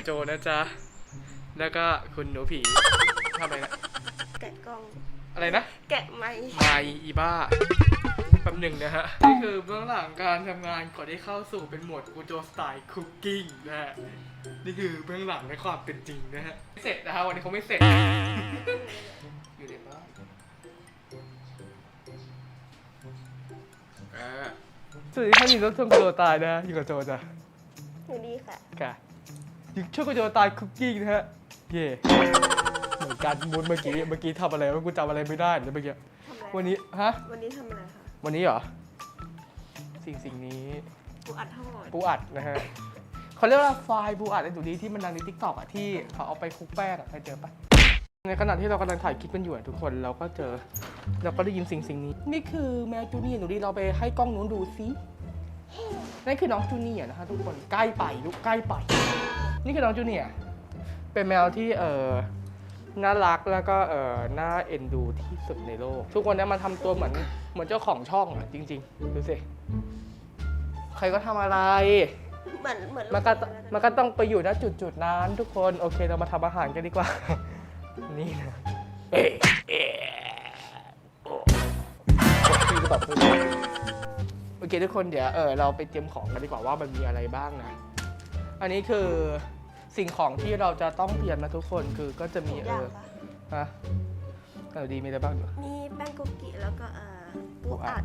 กับโจนะจ๊ะ แล้วก็คุณหนูผีทำอะไรนะแกะกล้อง อะไรนะ แกะไม้ไม่อีบ้าแป๊บหนึ่งนะฮะ นี่คือเบื้องหลังการทำงานก่อนที่เข้าสู่เป็นหมวดกูโจสไตล์คุกกิ้งนะฮะ นี่คือเบื้องหลังในความเป็นจริงนะฮะไม่เสร็จนะฮะวันนี้เขาไม่เสร็จ อยู่ในบ้านอ่าสวัสดีท่านยินดีต้อนรับโจตายนะอยู่กับโจจ้ะหนูดีค่ะ ค่ะ ยิงช่วยกูโจตายคุกกิ้งนะฮะ เย่เหมือนกันมูนเมื่อกี้ เมื่อกี้ทำอะไรวะกูจำอะไรไม่ได้เลยเมื่อกี้ ทำอะไรวันนี้ฮะ วันนี้ทำอะไรคะวันนี้เหรอ สิ่งสิ่งนี้ปูอัดทอดปูอัดนะฮะเขาเรียกว่าไฟล์ปูอัดไอ้ตัวนี้ที่มันดังในทิกตอกอะที่เขาเอาไปคลุกแป้งอะเคยเจอปะในขณะที่เรากำลังถ่ายคลิปกันอยู่อะทุกคนเราก็เจอเราก็ได้ยินสิ่งสิ่งนี้ นี่คือแมวจูเนียหนูดีเราไปให้กล้องนู้นดูซินั่นคือน้องจูเนียร์นะคะทุกคนใกล้ไปลูกใกล้ไป นี่คือน้องจูเนียร์เป็นแมวที่เออน่ารักแล้วก็เออน่าเอ็นดูที่สุดในโลก ทุกคนเนี่ยมาทำตัวเหมือนเหมือนเจ้าของช่องอะจริง ๆ ดูสิ ใครก็ทำอะไร เหมือนเหมือนมันก็ลูกมันก็ต้องไปอยู่ณจุดจุดๆนั้นทุกคนโอเคเรามาทำอาหารกันดีกว่า นี่นะเอ๊ะเอ๊ะโอ้พี่ก็แบบโอเคทุกคนเดี๋ยวเออเราไปเตรียมของกันดีกว่าว่ามันมีอะไรบ้างนะ อันนี้คือ สิ่งของที่เราจะต้องเตรียมนะทุกคนคือก็จะมีทุกเออย่างอปะฮะเออดีมีอะไรบ้างอยู่มีแป้งคุกกี้แล้วก็เอ่อปูอัด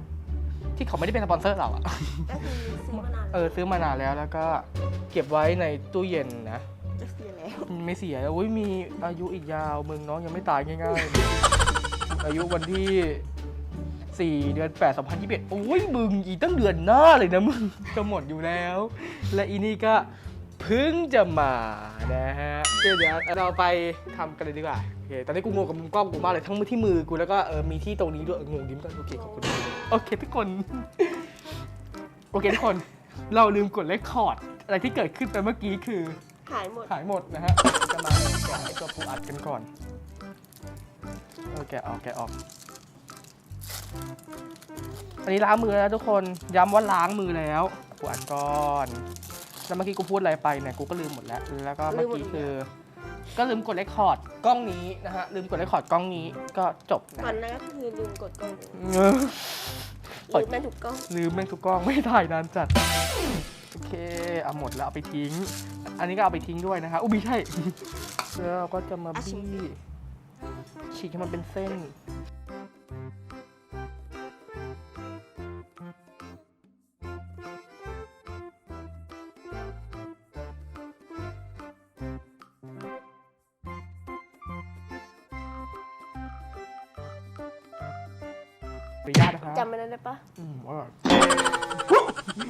ที่เขาไม่ได้เป็นสปอนเซอร์เราอะก็คือซื้อมานานเออซื้อมานานแล้วแล้วก็เก็บไว้ในตู้เย็นนะจะเสียแล้วไม่เสียอุ้ยมีอายุอีกยาวมึงน้องยังไม่ตายง่ายๆ อายุวันที่ 4 เดือน 8 2021โอ้ยมึงอีกตั้งเดือนหน้าเลยนะมึงจะหมดอยู่แล้ว และอีนี่ก็เพิ่งจะมานะฮะเดี๋ยวเดี๋ยวเราไปทำกันเลยดีกว่าโอเคตอนนี้กูงงกับมุมกล้องกูมากเลยทั้งที่มือกูแล้วก็เออมีที่ตรงนี้ด้วยเอองงยิ้มกันโอเคขอบคุณโอเคทุกคน โอเคทุกคน เราลืมกดเลคคอร์ดอะไรที่เกิดขึ้นไปเมื่อกี้คือหายหมด ขายหมดนะฮะจะมาแกะไอตัวปูอัดกันก่อนเออแกะออกแกะออกอันนี้ล้างมือแล้วทุกคนย้ำว่าล้างมือแล้วปูอัดก่อน แล้วเมื่อกี้กูพูดอะไรไปเนี่ยกูก็ลืมหมดแล้ว แล้วก็เมื่อกี้คือ ก็ลืมกดเรคคอร์ดกล้องนี้นะฮะลืมกดเรคคอร์ดกล้องนี้ก็จบนะก่อนหนั้นก็คือลืมกดกล้องเออลืมแม่งทุกกล้องลืมแม่งทุกกล้องไม่ถ่ายนานจัดโอเคเอาหมดแล้วเอาไปทิ้ง อันนี้ก็เอาไปทิ้งด้วยนะคะอุ้ยไม่ใช่ แล้วเราก็จะมาอะฉีบี้กฉีกให้มันเป็นเส้น ปญาตนะคะจำไม่ได้ปะอืมอร่อย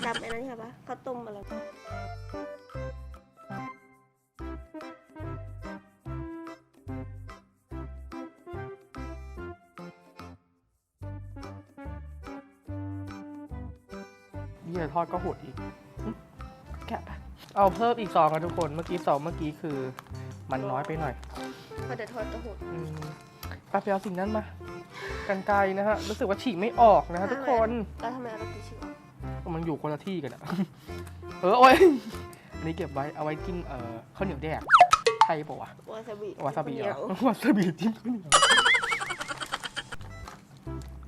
จำไอ้นั้นใช่ปะข้าวต้มอะไรนี่ทอดก็หดอีกหึแกะไปเอาเพิ่มอีกสองกันทุกคน เมื่อกี้สองเมื่อกี้คือ มันน้อยไปหน่อย พอจะทอดก็หดอืมไปไปเอาสิ่งนั้นมา กันไกลนะฮะ รู้สึกว่าฉีกไม่ออกนะฮะทุกคน แล้วทำไมเราต้องกินชื่อมันอยู่คนละที่กันอะเออโอ้ยอันนี้เก็บไว้เอาไว้จิ้มเอ่อข้าวเหนียวแดกใช่ปะวะวาซาบิวาซาบิเหรเหนีอยววาซาบิจิ้มข้าวเหนียว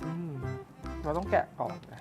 อืมเราต้องแกะก่อนนะ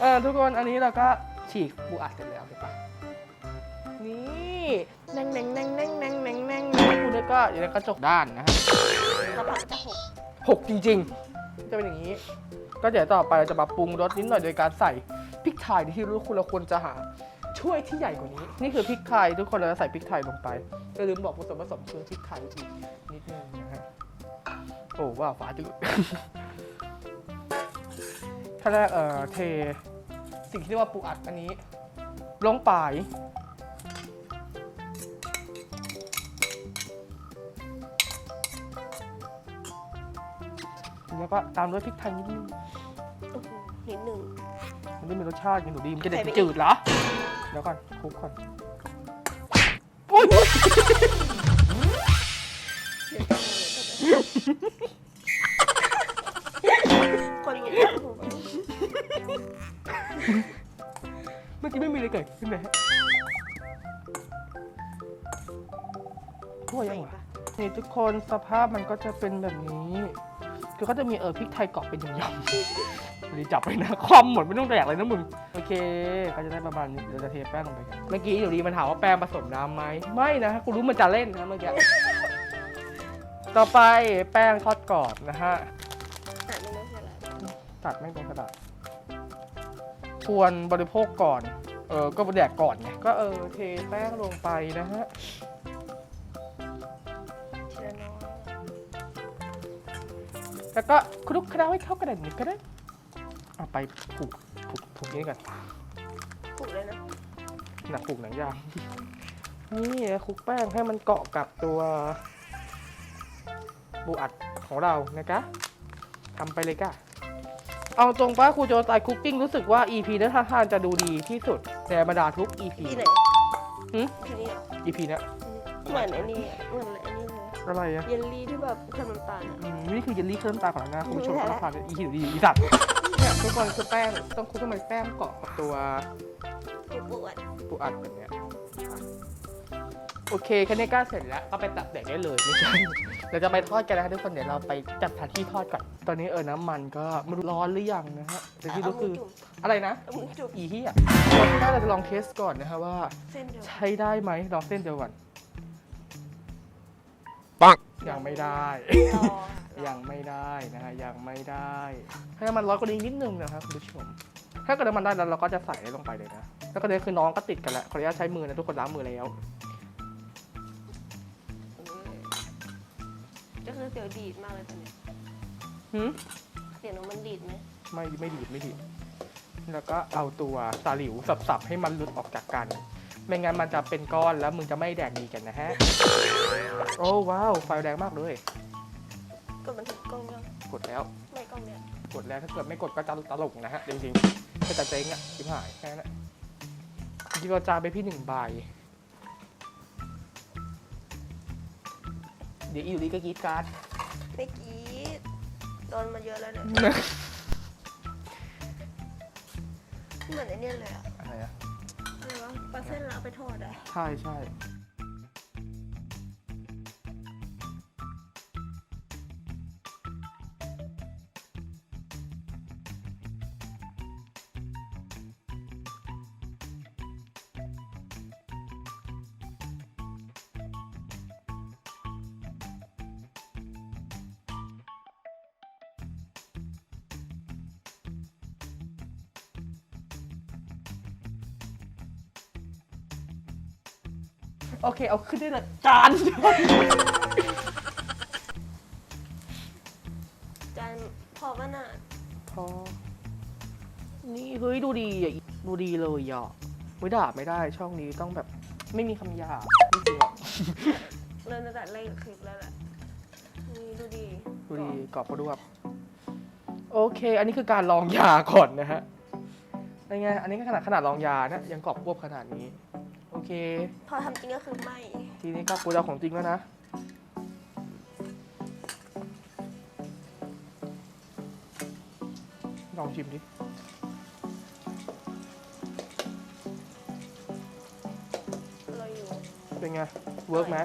เออทุกคนอันนี้เราก็ฉีกปูอัดเสร็จแล้วใช่ปะนี่แน่งแน่งแน่งแน่งแน่งแน่งแน่งปูเนี่ยก็อยู่ในกระจกด้านนะฮะกระเพาะจะหกหกจริงๆ จะเป็นอย่างนี้ ก็เดี๋ยวต่อไปเราจะมาปรุงรสนิดหน่อยโดยการใส่พริกไทยที่รู้คุณเราควรจะหาชถ้วยที่ใหญ่กว่านี้ นี่คือพริกไทยทุกคนเราจะใส่พริกไทยลงไปอย่าลืมบอกส่วนผสมคือพริกไทยอีกนิดนึงนะฮะโอ้ว้าฟ้าจืดถ้าแรกเอ่อเท สิ่งที่เรียกว่าปูอัดอันนี้ ลงไปแล้วก็ตามด้วยพริกไทยนิดนึงอื้อหือนิดหนึ่งมันไม่มีรสชาติกินหนูดีมันจะเด็ดใส่ไปอีกจืดเหรอเดี๋ยวก่อนคลุกก่อนอุ้ย อกี้ไม่มีอะไรเกิดขึ้นเลยทั่วยังวะนี่ทุกคนสภาพมันก็จะเป็นแบบนี้ คือเขาจะมีเออพริกไทยเกาะเป็นยำๆไม่ได้จับไปนะความหมดไม่ต้องแดกเลยนะมึง โอเคก็จะได้ประมาณนี้เดี๋ยวจะเทแป้งลงไปกันเมื่อกี้อยู่ดีมันถามว่าแป้งผสมน้ำไหมไม่นะกูรู้มันจะเล่นนะเมื่อกี้ ต่อไปแป้งทอดกรอบนะฮะแต่ไม่ต้องใช่อะไรตัดไม่งตรงกระดาษควรบริโภคก่อน เออก็แดกก่อนไงก็เออเทแป้งลงไปนะฮะทีละน้อยแล้วก็คลุกเคล้าให้เข้ากันแบบนี้ก็ได้เอาไปผูกผูกผูกนี้ก่อนปลุกเลยนะหนักผูกหนังยางนี่คลุกแป้งให้มันเกาะกับตัวบูอัดของเรานะคะทำไปเลยก้ะเอาตรงป้าครูโจตายคุกกิ้งรู้สึกว่า EP นี้ท่าทางจะดูดีที่สุด ในบรรดาทุก EP ที่ไหนหืมที่นี่เหรอ EP เนี้ยเหมือนไอ้นี่เหมือนไอ้นี่เลยอะไรอะเยลลี่ที่แบบเครื่องน้ำตาลอะ อืมนี่คือเยลลี่เครื่องน้ำตาของเรานะคุณผู้ชมรับทานอีหิวดีอีสัตว์เนี่ยทุกคนคือแป้งต้องคลุกให้มันแป้งเกาะกับตัวปลุกปวด ปูอัดแบบเนี้ย โอเคแค่นี้ก็เสร็จแล้วก็ไปตัดแดกได้เลยไม่ใช่เราจะไปทอดกันนะทุกคนเดี๋ยวเราไปจัดสถานที่ทอดก่อนตอนนี้เออน้ำมันก็ไม่รู้ร้อนหรือยังนะฮะแต่ที่รู้คือจุ่มอะไรนะเอามือจุ่มอีที่อะน่าจะลองเทสก่อนนะฮะว่าเส้นเดียวใช้ได้ไหมลองเส้นเดียวก่อนปังยังไม่ได้ รอยังไม่ได้นะฮะยังไม่ได้ให้น้ำมันร้อนกว่านี้นิดนึงนะครับคุณผู้ชม ถ้าเกิดน้ำมันได้แล้วเราก็จะใส่ลงไปเลยนะแล้วก็เดี๋ยวคือน้องก็ติดกันแล้วขออนุญาตใช้มือนะทุกคนล้างมือแล้ว ก็คือเสียวดีดมากเลยตอนเนี้ยหืมเสียงน้องมันดีดไหมไม่ไม่ดีดไม่ดีดแล้วก็เอาตัวตาหลิวสับๆให้มันหลุดออกจากกัน ไม่งั้นมันจะเป็นก้อนแล้วมึงจะไม่แดกดีกันนะฮะ โอ้ว้าวไฟแรงมากเลย กดบันทึกกล้องยังกดแล้ว ไม่กล้องเนี่ยกดแล้วถ้าเกิดไม่กดก็จะตลกนะฮะจริงๆก็จะเจ๊งอะชิบหายแค่นั้นแหละกิโลจานไปพี่หนึ่งใบ เดี๋ยวอีอยู่ดีก็กรีดการ์ดไม่กรีดโดนมาเยอะแล้วเนี่ยเหมือนไอ้เนี่ยเลยอะอะไรอะอะไรวะปลาเส้นแล้วเอาไปทอดอะ ใช่ใช่ โอเค เอาขึ้นได้เลยจานจานพอป่ะน่ะพอ นี่เฮ้ยดูดีอะดูดีเลยอะไม่ด่าไม่ได้ช่องนี้ต้องแบบไม่มีคำหยาบจริงๆอะเริ่มตั้งแต่แรกคลิปแล้วแหละนี่ดูดีดูดีกรอบกระดวบโอเค อันนี้คือการลองยาก่อนนะฮะเป็นไงอันนี้ก็ขนาดขนาดลองยานะยังกรอบกรวบขนาดนี้โอ เค พอทำจริงก็คือไม่ ทีนี้ก็กูจะเอาของจริงแล้วนะ ลองชิมดิ เราอยู่เป็นไง เวิร์กไหม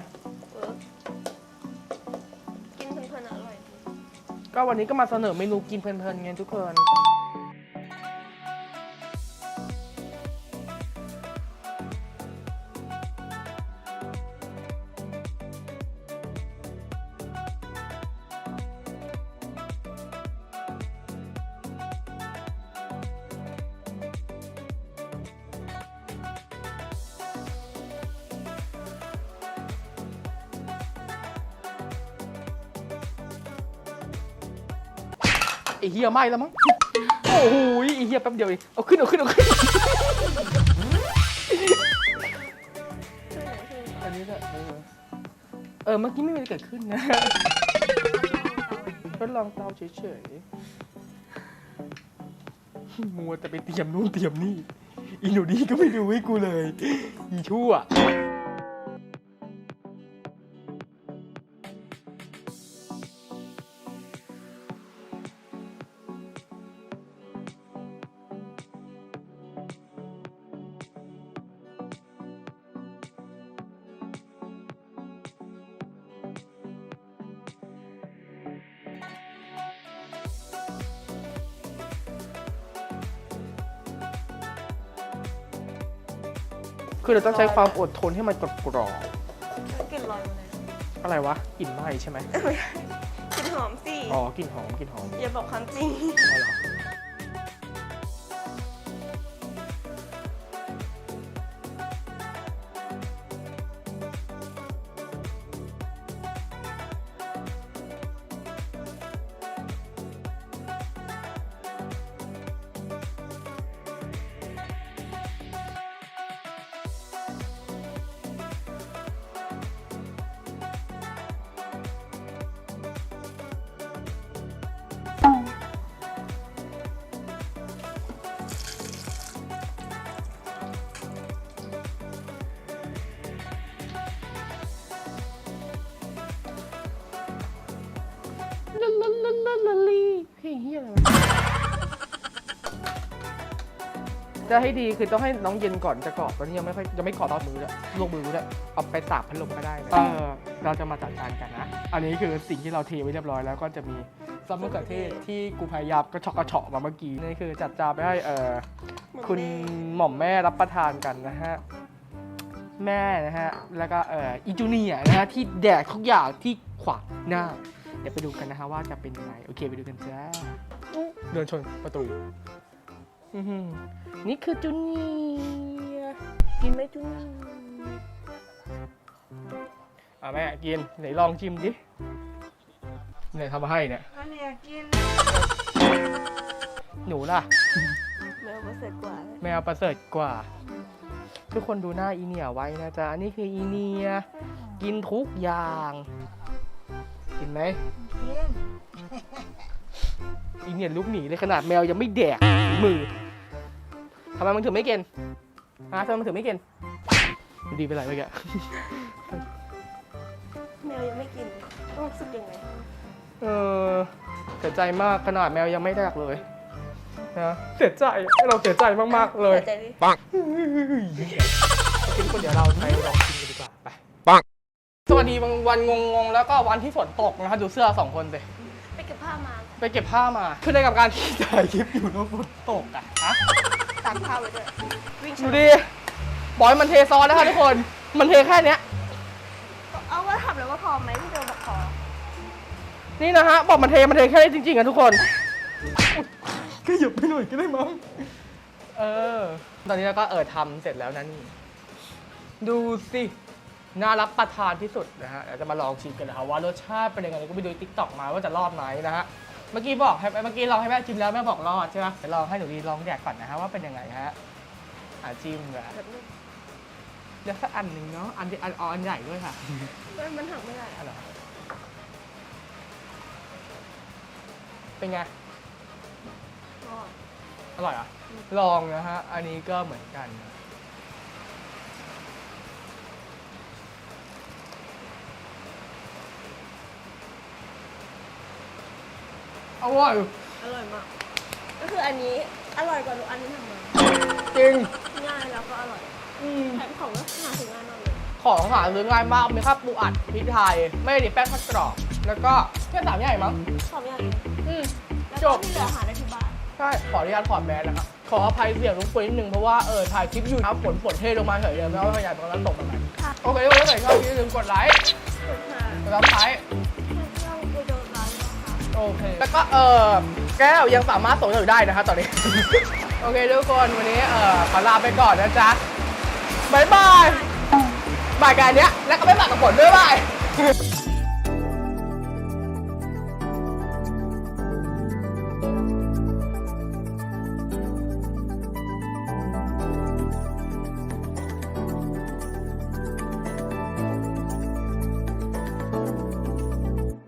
เวิร์กกินเพลินๆอร่อยก็วันนี้ก็มาเสนอเมนูกินเพลินๆไงทุกคน อ้เฮียไหม้แล้วมั้ง โอ้โหไอ้เฮียแป๊บเดียวเองเอาขึ้นเอาขึ้นเอาขึ้น อันนี้แหละเออ เออเมื่อกี้ไม่มีอะไรเกิดขึ้นนะทดลองเตาเฉยๆ มัวแต่ไปเตรียมนู่นเตรียมนี่ อีหนูดีก็ไม่ดูให้กูเลย อีชั่ว คือเราต้องใช้ความอดทนให้มันกรอบกลิ่นลอยมาเลยๆอะไรวะกลิ่นไหม้ใช่ไหมกลิ่นหอมสิอ๋อกลิ่นหอมกลิ่นหอมอย่าบอกความจริง จะให้ดีคือต้องให้น้องเย็นก่อนจะกรอบตอนนี้ยังไม่ค่อยยังไม่กรอบตอนมือเลยลงมือเลยเอาไปตากพัดลมก็ได้นะเออเราจะมาจัดการกันนะ อันนี้คือสิ่งที่เราเทไว้เรียบร้อยแล้วก็จะมีซัมมะเขือเทศที่กูพยายามกระเชอกกระเฉาะมาเมื่อกี้นี่คือจัดจานไปให้เออคุณหม่อมแม่รับประทานกันนะฮะแม่นะฮะแล้วก็เอ่ออีจูเนียร์นะฮะที่แดกทุกอย่างที่ขวางหน้า เดี๋ยวไปดูกันนะฮะว่าจะเป็นยังไงโอเคไปดูกันจ้าเดินชนประตูอื้อหือ นี่คือจูเนียร์กินไหมจูเนียร์อะแม่กินไหนลองชิมดิไหนทำมาให้เนี่ยอันนี้อยากกินหนูล่ะแมวประเสริฐกว่า แมวประเสริฐกว่า ทุกคนดูหน้าอีเนียไว้นะจ๊ะอันนี้คืออีเนีย กินทุกอย่าง กินไหม อีเนียลุกหนีเลยขนาดแมวยังไม่แดกมือทำไมมึงถึงไม่กินฮะทำไมมึงถึงไม่กินดีไปไหนไปแกแมวยังไม่กินรู้สึกยังไงเออเสียใจมากขนาดแมวยังไม่แดกเลยนะเสียใจเราเสียใจมากๆเลยใจดิกินคนเดี๋ยวเราไปลองกินกันดีกว่าไปสวัสดีวันวันงงๆแล้วก็วันที่ฝนตกนะครับดูเสื้อสองคนสิ ไปเก็บผ้ามา คือในกับการที่ถ่ายคลิปอยู่แล้วฝนตกอะฮะตากผ้าไว้ด้วยวิ่งดูดิบอยมันเทซอสนะคะทุกคน มันเทแค่เนี้ยเอาว่าถามเลยว่าพอไหมพี่โดบอกพอนี่นะฮะบอกมันเทมันเทแค่นี้จริงๆอะทุกคนก็หยุดไปหน่อยก็ได้มั้งเออ ตอนนี้เราก็เออทำเสร็จแล้วนะนี่ ดูสิน่ารับประทานที่สุดนะฮะเดี๋ยวจะมาลองชิมกันนะครับว่ารสชาติเป็นยังไงก็ไปดูติ๊กต็อกมาว่าจะรอดไหมนะฮะ เมื่อกี้บอกให้เมื่อกี้ลองให้แม่ชิมแล้วแม่บอกรอดใช่ไหมเดี๋ยวลองให้หนูดีลองแดกก่อนนะฮะว่าเป็นยังไงฮะอ่าจิ้มแบบแบบนี้เดี๋ยวสักอันหนึ่งเนาะอันที่อันอ๋ออันใหญ่ด้วยค่ะมันมันหักไม่ได้อันเหรอเป็นไง ก็ อร่อยเหรอะ ลองนะฮะ อันนี้ก็เหมือนกันนะ อร่อยอร่อยมาก ก็คืออันนี้อร่อยกว่าทุกอันที่ทำมาจริง ง่ายแล้วก็อร่อยอืม แถมของก็หาซื้อง่ายมากเลยของหาซื้อง่ายมาก มีข้าวปูอัดพริกไทย ไม่ได้แป้งทอดกรอบ แล้วก็แค่สามอย่างมั้ง สองอย่างเองอืม แล้วจก็บ ที่เหลือหาได้ที่บ้านใช่ ขออนุญาตถอดแมสนะครับ ขออภัยเสียงรบกวนนิดนึง เพราะว่า เออ ถ่ายคลิปอยู่ครับฝนฝนเทลงมาเฉยเลยไม่ว่าพยายามตรงนั้นตกมาไหนค่ะโอเควันนี้ใส่ชอบอย่าลืมกดไลค์สุดค่ะ กดซับสไครต์ โอเค แล้วก็เออแก้วยังสามารถส่งอยู่ได้นะคะตอนนี้ โอเคทุกคนวันนี้เออขอลาไปก่อนนะจ๊ะบายบายบายกันเนี้ยแล้วก็ไม่บายกับฝนด้วยบาย